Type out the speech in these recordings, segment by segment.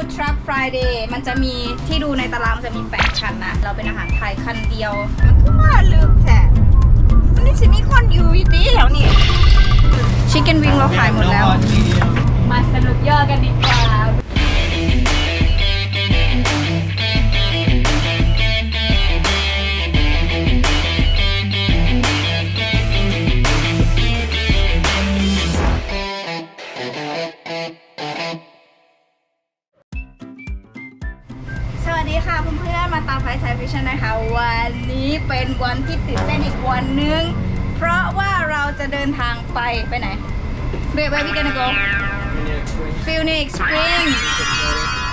Food Truck Friday มันจะมีที่ดูในตารางมันจะมี8คันนะ เราเป็นอาหารไทยคันเดียว มันก็ว่าลึกแท้มันนี่สิมีคนอยู่อีดีแถวนี้ชิคเก้นวิงเราขายหมดแล้ว มาสนุกย่อกันดีกว่า ตามไฟฉายฟิชนะคะ วันนี้เป็นวันที่ตื่นเต้นอีกวันนึง เพราะว่าเราจะเดินทางไปไปไหน Where where we gonna go Phoenix Spring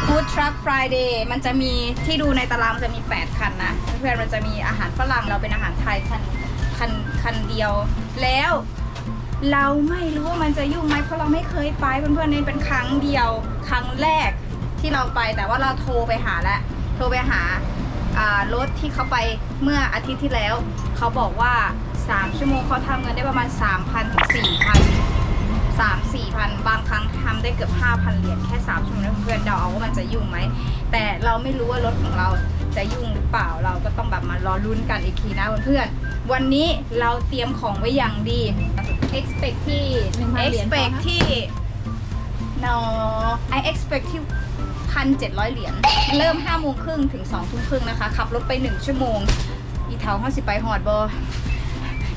Food Truck Friday มันจะมีที่ดูในตารางมันจะมี 8 คันนะเพื่อนมันจะมีอาหารฝรั่งเราเป็นอาหารไทยคันคันคันเดียว แล้ว เราไม่รู้ว่ามันจะยุ่งไหมเพราะเราไม่เคยไปเพื่อนๆนี่เป็นครั้งเดียว ครั้งแรกที่เราไปแต่ว่าเราโทรไปหาแล้วโทรไปหา รถที่เขาไปเมื่ออาทิตย์ที่แล้ว เขาบอกว่า 3 ชั่วโมงเขาทำเงินได้ประมาณ 3,000ถึง4,000สามสี่พันบางครั้งทำได้เกือบห้าพันเหรียญแค่สามชั่วโมงนะเพื่อนๆเดาเอาว่ามันจะยุ่งไหม แต่เราไม่รู้ว่ารถของเราจะยุ่งหรือเปล่าเราก็ต้องแบบมารอลุ้นกันอีกทีนะเพื่อนๆวันนี้เราเตรียมของไว้อย่างดี expect ที่1,000เหรียญพอ expect นะที่ no I expect ที่ พันเจ็ดร้อยเหรียญ เริ่มห้าโมงครึ่งถึงสองทุ่มครึ่งนะคะ ขับรถไปหนึ่งชั่วโมง อีเทาห้าสิไปหอดบอ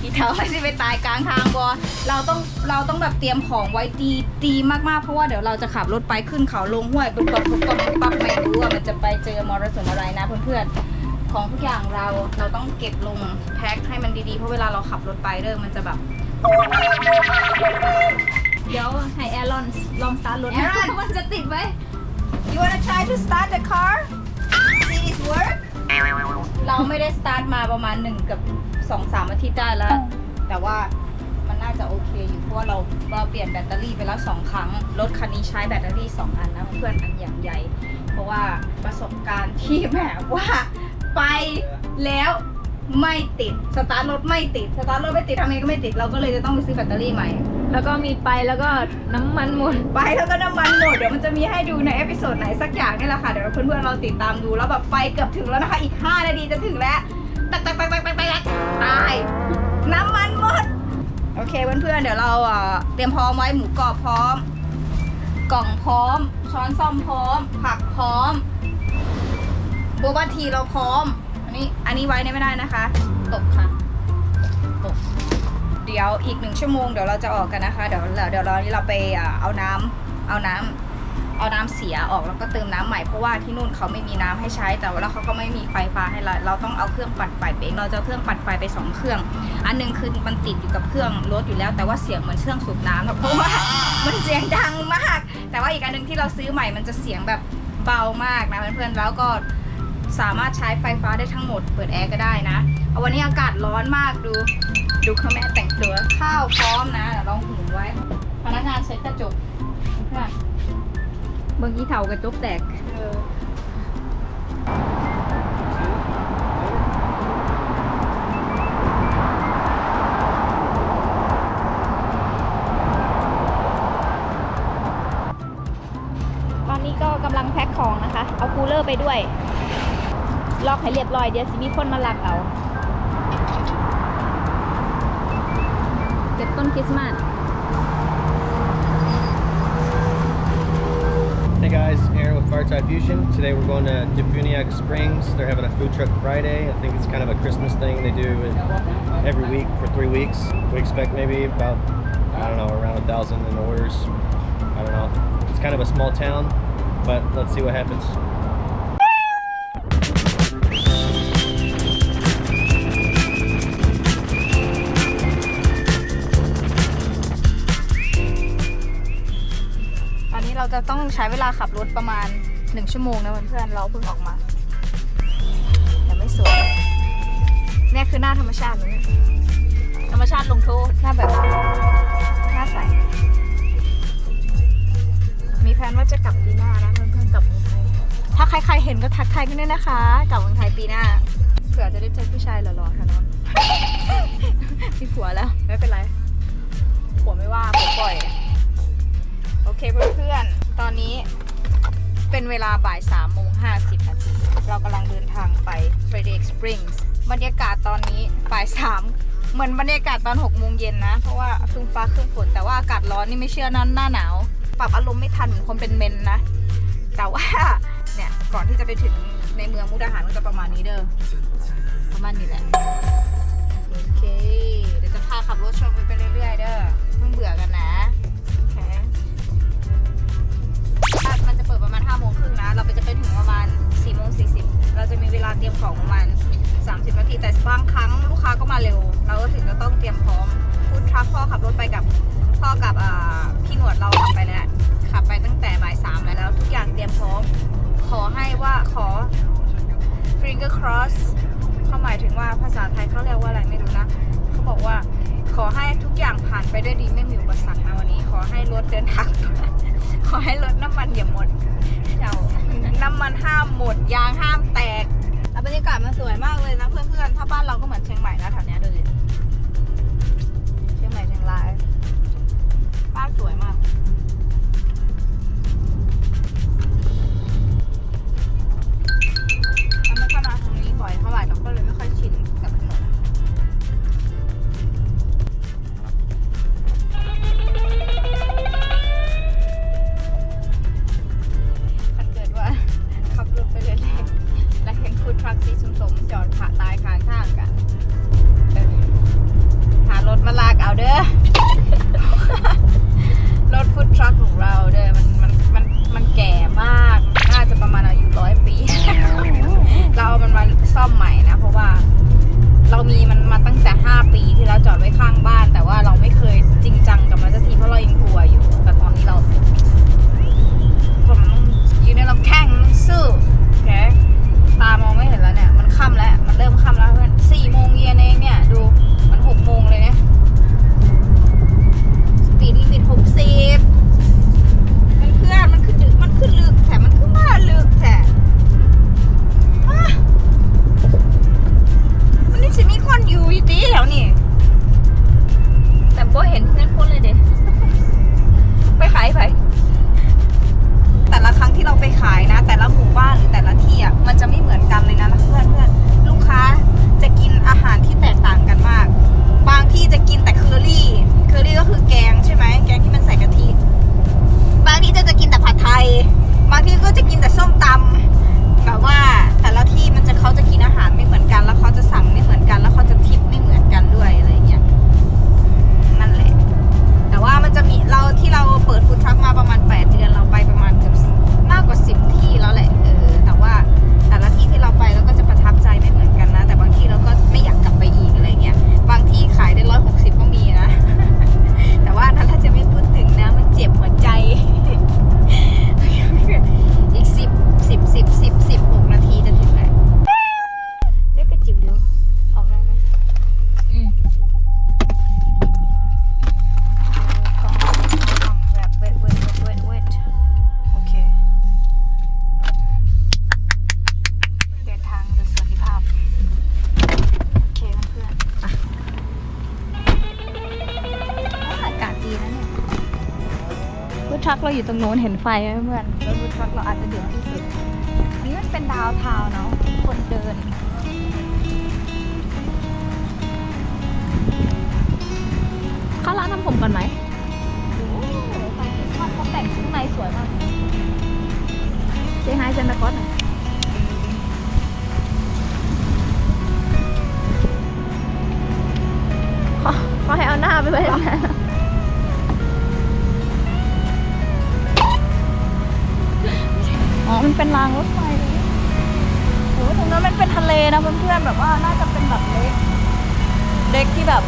อีเทาห้สิไปตายกลางทางบอเราต้องเราต้องแบบเตรียมของไว้ดีดีมากๆ เพราะว่าเดี๋ยวเราจะขับรถไปขึ้นเขาลงห้วยปุ๊บปั๊บปุ๊บปุ๊บปั๊บไม่รู้ว่ามันจะไปเจอมรสุมอะไรนะเพื่อนๆ ของทุกอย่างเราเราต้องเก็บลงแพ็คให้มันดีๆ เพราะเวลาเราขับรถไปเริ่มมันจะแบบเดี๋ยวให้แอรอนลองสตาร์ทรถ Aaron มันจะติดไหม wanna try to start the car See it work เราไม่ได้สตาร์ทมาประมาณหนึ่งกับสองสามอาทิตย์ได้แล้ว แต่ว่ามันน่าจะโอเคอยู่เพราะว่าเราเราเปลี่ยนแบตเตอรี่ไปแล้วสองครั้ง รถคันนี้ใช้แบตเตอรี่สองอันนะเพื่อนอันอย่างใหญ่ เพราะว่าประสบการณ์ที่แบบว่าไปแล้วไม่ติด สตาร์ทรถไม่ติด สตาร์ทรถไม่ติดทำไงก็ไม่ติด เราก็เลยจะต้องไปซื้อแบตเตอรี่ใหม่ แล้วก็มีไปแล้วก็น้ำมันหมด ไปแล้วก็น้ำมันหมดเดี๋ยวมันจะมีให้ดูในเอพิโซดไหนสักอย่างนี่แหละค่ะเดี๋ยวเพื่อนๆเราติดตามดูแล้วแบบไปเกือบถึงแล้วนะคะ อีก 5 นาทีจะถึงแล้วตักตักตักตักตักตักตายน้ำมันหมด โอเคเพื่อนๆเดี๋ยวเราเอ่อเตรียมพร้อมไว้หมูกรอบพร้อม กล่องพร้อม ช้อนซ่อมพร้อม ผักพร้อมโบบาทีเราพร้อม อันนี้อันนี้ไว้ไม่ได้นะคะ ตกค่ะ ตก เดี๋ยวอีกหนึ่งชั่วโมงเดี๋ยวเราจะออกกันนะคะ เดี๋ยวเดี๋ยวเราเราไปเอาน้ำเอาน้ำเอาน้ำเสียออกแล้วก็เติมน้ำใหม่เพราะว่าที่นู่นเขาไม่มีน้ำให้ใช้แต่ว่าเขาก็ไม่มีไฟฟ้าให้เราเราต้องเอาเครื่องปั่นไฟเองเราจะเครื่องปั่นไฟไปสองเครื่อง อันหนึงคือมันติดอยู่กับเครื่องรถอยู่แล้ว แต่ว่าเสียงเหมือนเครื่องสูบน้ำเพราะว่ามันเสียงดังมาก แต่ว่าอีกอันหนึงที่เราซื้อใหม่มันจะเสียงแบบเบามากนะเพื่อนๆแล้วก็สามารถใช้ไฟฟ้าได้ทั้งหมด เปิดแอร์ก็ได้นะเอาวันนี้อากาศร้อนมากดู ดูเขาแม่แต่งตัวข้าวพร้อมนะเดี๋ยวลองหุงไว้ พนักงานเช็ดกระจกเพื่อนเมื่อกี้เถากระจกแตกเออตอนนี้ก็กำลังแพ็คของนะคะ เอาคูลเลอร์ไปด้วย ล็อกให้เรียบร้อยเดี๋ยวสิมีคนมาลักเอา ต้นคริสต์มาส Hey guys, Aaron with Fire Type Fusion. Today we're going to Defuniak Springs. They're having a food truck Friday. I think it's kind of a Christmas thing they do it every week for three weeks. We expect maybe about, I don't know, around a thousand in orders. I don't know. It's kind of a small town, but let's see what happens. เราจะต้องใช้เวลาขับรถประมาณหนึ่งชั่วโมงนะเพื่อนๆเราเพิ่งออกมาแต่ไม่สวยเนี่ยคือหน้าธรรมชาติเลยธรรมชาติลงโทษหน้าแบบหน้าใสมีแผนว่าจะกลับปีหน้านะเพื่อนๆกลับเมืองไทยถ้าใครๆเห็นก็ทักทายกันด้วยนะคะกลับเมืองไทยปีหน้าเผื่อจะได้เจอผู้ชายหล่อๆค่ะน้องมีผัวแล้วไม่เป็นไรผัวไม่ว่าผัวปล่อยโอเคเพื่อน นี้เป็นเวลาบ่าย3โมง50นาทีเรากำลังเดินทางไป Frederick Springs บรรยากาศตอนนี้บ่าย3เหมือนบรรยากาศตอน6โมงเย็นนะ เพราะว่าครึ้มฟ้าครึ้มฝนแต่ว่าอากาศร้อนนี่ไม่เชื่อนั้นหน้าหนาว ปรับอารมณ์ไม่ทันเหมือนคนเป็นเมนนะ แต่ว่าเนี่ยก่อนที่จะไปถึงในเมืองมุกดาหารมันจะประมาณนี้เด้อประมาณนี้แหละโอเค เดี๋ยวจะพาขับรถชมไปเรื่อยๆเด้อเพิ่เบื่อกันนะ ประมาณ5โมงครึ่งนะ เราไปจะไปถึงประมาณ4โมง40เราจะมีเวลาเตรียมของประมาณ 30 นาที แต่บางครั้งลูกค้าก็มาเร็ว เราก็ถึงจะต้องเตรียมพร้อมคุณทรัคพ่อขับรถไปกับพ่อกับพี่หนวดเราขับไปแล้วขับไปตั้งแต่บ่ายสามแล้ว ทุกอย่างเตรียมพร้อม ขอให้ว่าขอ finger cross เขาหมายถึงว่าภาษาไทยเขาเรียกว่าอะไรไม่รู้นะเขาบอกว่าขอให้ทุกอย่างผ่านไปด้วยดีไม่มีอุปสรรคนะวันนี้ ขอให้รถเดินทาง ขอให้รถน้ำมันอย่าหมดเจ้าน้ำมันห้ามหมด ยางห้ามแตกแล้วบรรยากาศมันสวยมากเลยนะเพื่อนๆ ถ้าบ้านเราก็เหมือนเชียงใหม่นะแถวเนี้ยดูดิเชียงใหม่เชียงราย เราอยู่ตรงโน้นเห็นไฟไหมเพื่อนแล้วฟู้ดทรัคเราอาจจะเดือดที่สุด อันนี้มันเป็นดาวน์ทาวน์เนาะ คนเดิน เข้าร้านทำผมก่อนไหมโอ้โหไฟคริสต์มาสเขาแต่งข้างในสวยมากเซฮายเซนตาคลอสหน่อยเขาเขาให้เอาหน้าไปไว้ตรงนั้น อ๋อ มันเป็นรางรถไฟโอ้ตรงนั้นมันเป็นทะเลนะเพื่อนๆแบบว่าน่าจะเป็นแบบเล็กเล็กที่แบบ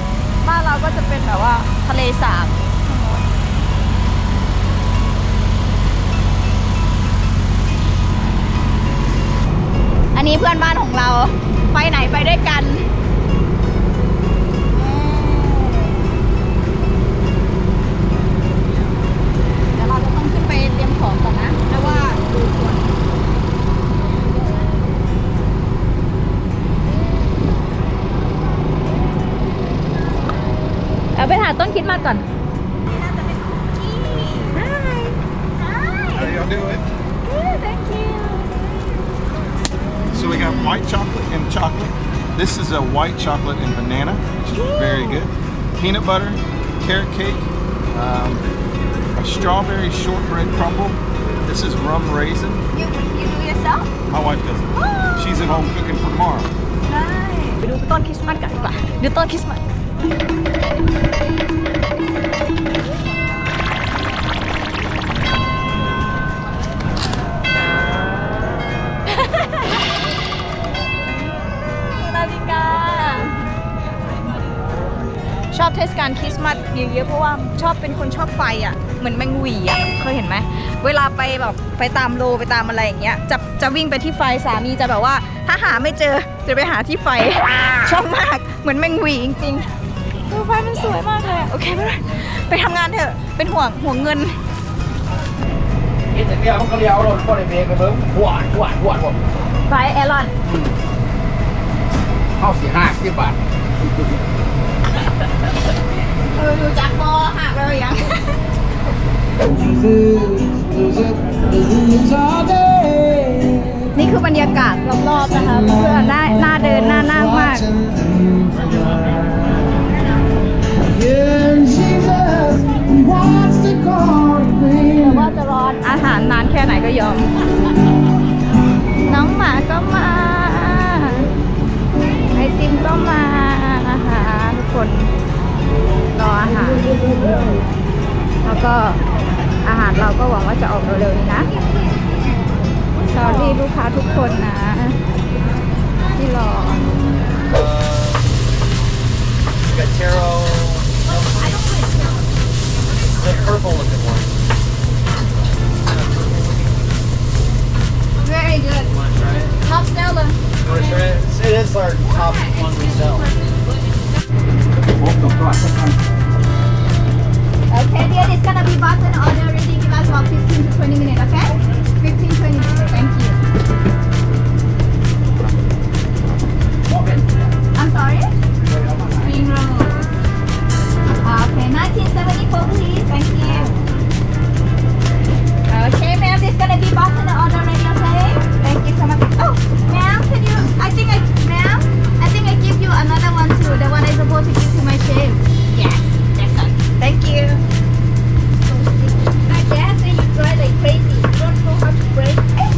บ้านเราก็จะเป็นแบบว่าทะเลสาบอันนี้เพื่อนบ้านของเรา ไปไหนไปด้วยกัน เอาไปหาต้นคริดมาสก่อน นี่น่าจะเป็นคุกกี้ Hi Hi How y'all doing? Good thank white chocolate and chocolate. This is a white chocolate and banana, which is very good. Peanut butter, carrot cake, um, a strawberry shortbread crumble. This is rum raisin. you you do yourself My wife does it. She's at home cooking for tomorrow. ได้ไปดูต้นคริสต์มาสกันดีกว่าดูต้นคริสต์มาส นาฬิกา ชอบเทศกาลคริสต์มาสเยอะๆเพราะว่าชอบเป็นคนชอบไฟอะ เหมือนแมงหวีอะเคยเห็นไหม เวลาไปแบบไปตามโลไปตามอะไรอย่างเงี้ยจะจะวิ่งไปที่ไฟสามีจะแบบว่า ถ้าหาไม่เจอจะไปหาที่ไฟ ชอบมากเหมือนแมงหวีจริงๆ ดูไฟมันสวยมากเลยอะโอเคไม่เป็นไรไปทำงานเถอะ เป็นห่วงห่วงเงินเห็นแต่เดียวมันก็เลี้ยวรถก็เลยเบรกไปเบิ้งหวานหวานหวานหวานไฟแอรอนเข้าสี่ห้าสิบบาทเออดูจากบอหักเลยยังนี่คือบรรยากาศรอบๆนะคะเพื่อนหน้าหน้าเดินหน้านั่งมากแาหาร แล้วก็อาหารเราก็หวังว่าจะออกเร็วๆนี้นะสอรี่ลูกค้าทุกคนนะ ที่รอ We got taro. The purple looking one. very good You want to try it? top seller You want to try it? It's- It is our top one we sell. ผมตกก่อน Okay, dear, it's gonna be button order ready. Give us about 15 to 20 minutes, okay? 15, 20 minutes. Thank you. I'm sorry? Spring roll. Okay, 1974, please. Thank you. Okay, ma'am, this gonna be button order ready, okay? Thank you so much. Oh, ma'am, can you? I think I, ma'am, I think I give you another one too. The one I supposed to give to my chef. Yes, that's one. Thank you. Drive like crazy. You don't know how to brake.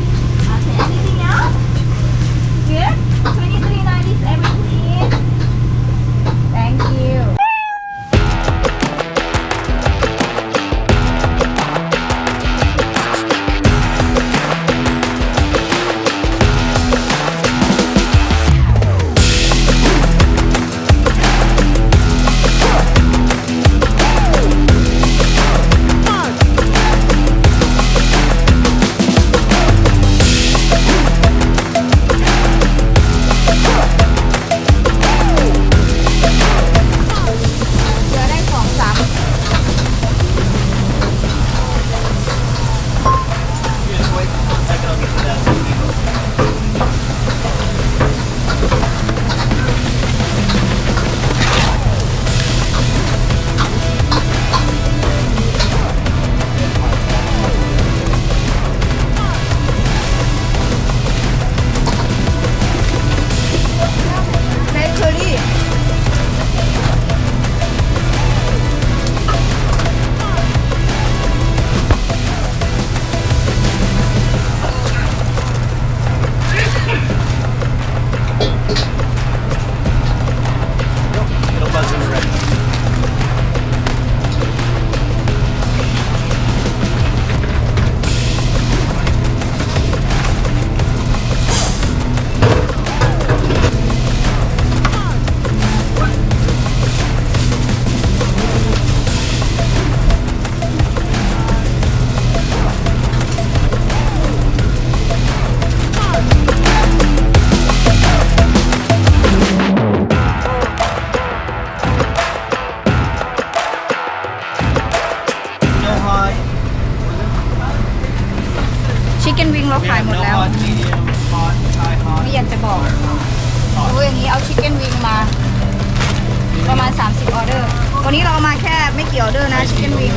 นี้เรามาแค่ไม่เกี่ยวเด้อนะชิคเก้นวิง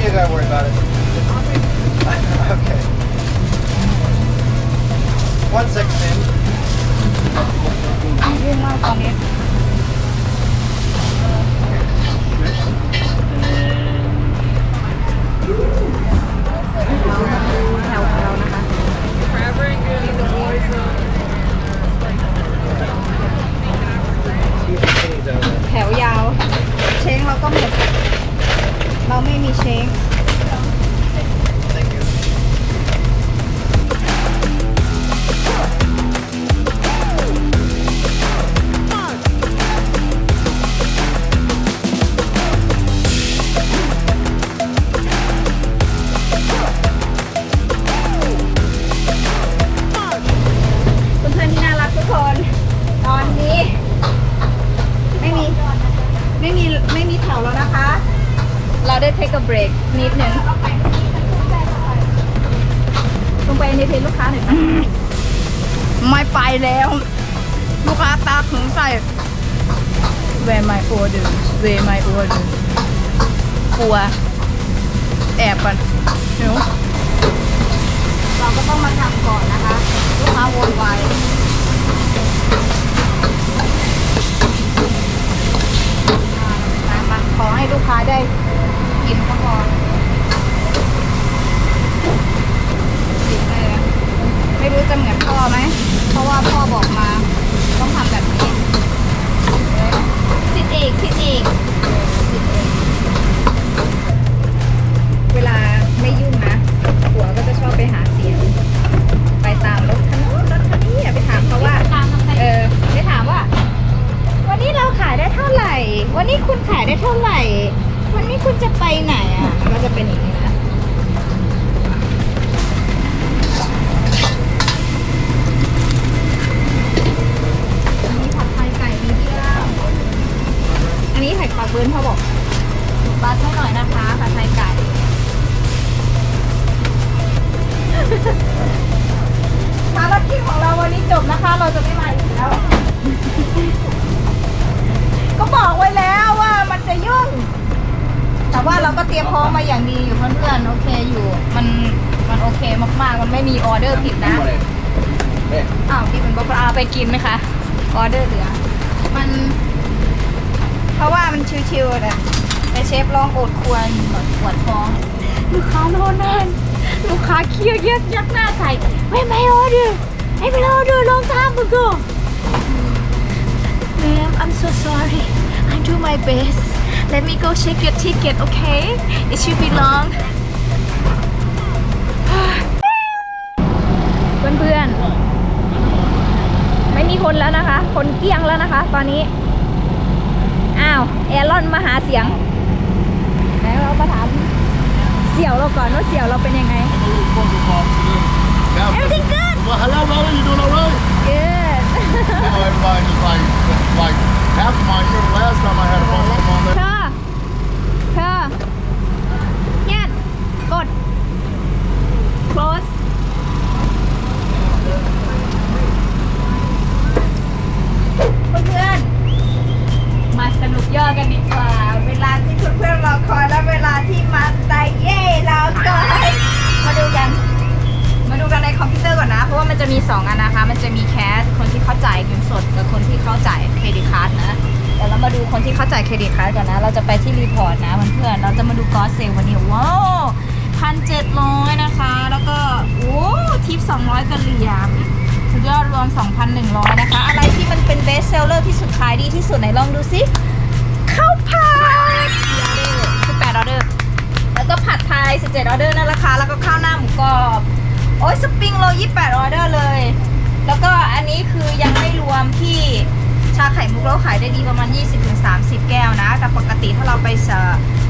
You don't worry about it. okay. 116. ยุ่งมากตอนนี้ แถวของเรานะคะ แถวยาว เช้งเราก็หมด เราไม่มีเช้ง ชิวนะแต่เชฟลองอดควรปวดท้องลูกค้ารอนานลูกค้าเครียดยักยักหน้าใส่ไม่ไม่ออเดอร์ไม่ไม่ออเดอร์ลองทำมึงก็ Ma'am I'm so sorry I do my best Let me go check your ticket okay It should be long เพื่อนๆ ไม่มีคนแล้วนะคะ คนเกลี้ยงแล้วนะคะ ตอนนี้ อ้าวแอรอนมาหาเสียงไหนเรามาถามเสี่ยวเราก่อนว่าเสี่ยวเราเป็นยังไง Everything good Well, hello, brother. You doing all right? good You know, everybody just like, like half of my ear. The last time I had a bunch of them on เธ there. ที่สุดไหนลองดูซิข้าวผัดคือ8ออเดอร์ แล้วก็ผัดไทย 17 ออเดอร์นั่นราคาแล้วก็ข้าวหน้าหมูกรอบ โอ้ยสปริงโรล28 ออเดอร์เลย แล้วก็อันนี้คือยังไม่รวมที่ชาไข่มุกเราขายได้ดีประมาณ 20-30 แก้วนะ แต่ปกติถ้าเราไป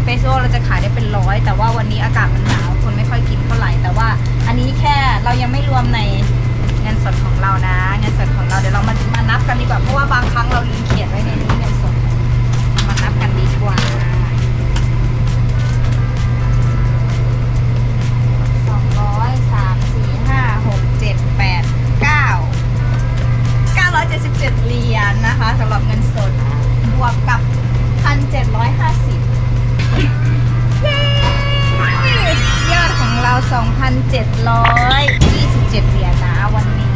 เฟสโซเราจะขายได้เป็นร้อยแต่ว่าวันนี้อากาศมันหนาวคนไม่ค่อยกินเท่าไหร่ แต่ว่าอันนี้แค่เรายังไม่รวมในเงินสดของเรานะ เงินสดของเราเดี๋ยวเรามามานับกันดีกว่าเพราะว่าบางครั้งเราลืมเขียนไว้ในนี้เงิน 7 8 9 977เหรียญนนะคะสำหรับเงินสดบวกกับ 1,750เย้ยอดของเรา 2,727เหรียญนะวันนี้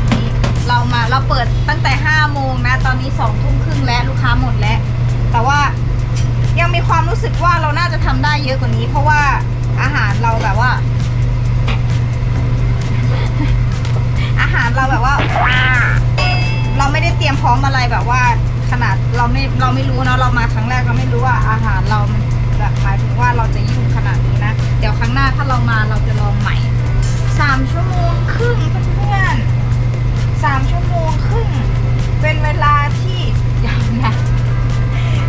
เรามาเราเปิดตั้งแต่ 5 โมงนะ ตอนนี้ 2 ทุ่มครึ่งแล้วลูกค้าหมดแล้ว แต่ว่ายังมีความรู้สึกว่าเราน่าจะทำได้เยอะกว่านี้ เพราะว่าอาหารเราแบบว่าารเราแบบว่า เราไม่ได้เตรียมพร้อมอะไรแบบว่า ขนาดเราไม่เราไม่รู้เนอะเรามาครั้งแรกเราไม่รู้ว่าอาหารเรามันแบบหมายถึงว่าเราจะยุ่งขนาดนี้นะ เดี๋ยวครั้งหน้าถ้าเรามาเราจะลองใหม่สามชั่วโมงครึ่งเพื่อนสามชั่วโมงครึ่งเป็นเวลาที่ยาวนาน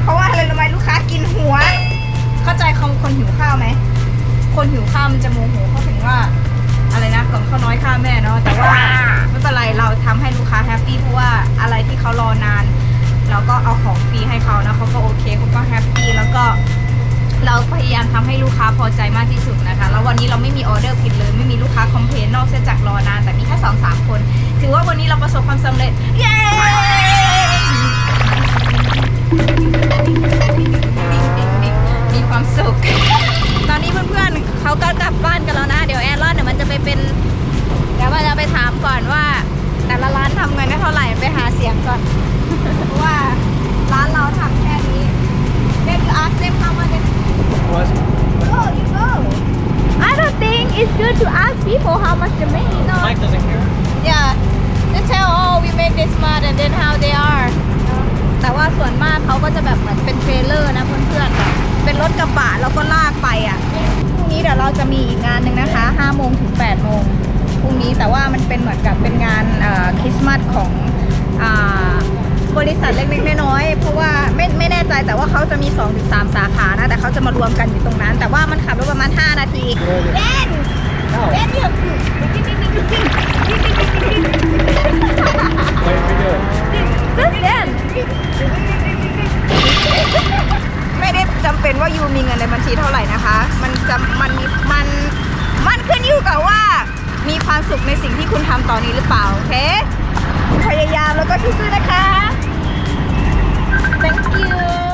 เพราะว่าอะไรรู้ไหมลูกค้ากินหัว เข้าใจคำคนหิวข้าวไหมคนหิวข้าวมันจะโมโหเขาถึงว่า อะไรนะกล่องข้าวน้อยข้าแม่เนาะแต่ว่า เป็นไรเราทำให้ลูกค้าแฮปปี้เพราะว่าอะไรที่เขารอนานเราก็เอาของฟรีให้เขานะเขาก็โอเคเขาก็แฮปปี้แล้วก็เราพยายามทำให้ลูกค้าพอใจมากที่สุดนะคะ แล้ววันนี้เราไม่มีออเดอร์ผิดเลยไม่มีลูกค้าคอมเพลนนอกเสียจากรอนานแต่มีแค่สองสามคน ถือว่าวันนี้เราประสบความสำเร็จ เย้มีความสุข ตอนนี้เพื่อนๆเขาก็กลับบ้านกันแล้วนะ เดี๋ยวแอรอนเดี๋ยวมันจะไปเป็น how much they make no Mike doesn't care. yeah they tell oh we make this much and then how they are แต่ว่าส่วนมากเขาก็จะแบบเหมือนเป็นเทรลเลอร์นะเพื่อนๆแบบเป็นรถกระบะแล้วก็ลากไปอะพรุ่งนี้เดี๋ยวเราจะมีอีกงานหนึ่งนะคะ5โมงถึง8โมงพรุ่งนี้แต่ว่ามันเป็นเหมือนกับเป็นงานเอ่อคริสต์มาสของอ่าบริษัทเล็กๆน้อยๆเพราะว่าไม่ไม่แน่ใจแต่ว่าเขาจะมี 2-3 สาขานะ แต่เขาจะมารวมกันอยู่ตรงนั้น แต่ว่ามันขับรถประมาณ 5 นาทีเบน No. เบนเดี๋ยว What are we doing? Just then ไม่ได้จำเป็นว่ายูมีเงินในบัญชีเท่าไหร่นะคะ มันจะมันมีมันมันขึ้นอยู่กับว่ามีความสุขในสิ่งที่คุณทำตอนนี้หรือเปล่า โอเค พยายามแล้วก็ซื่อๆนะคะ thank you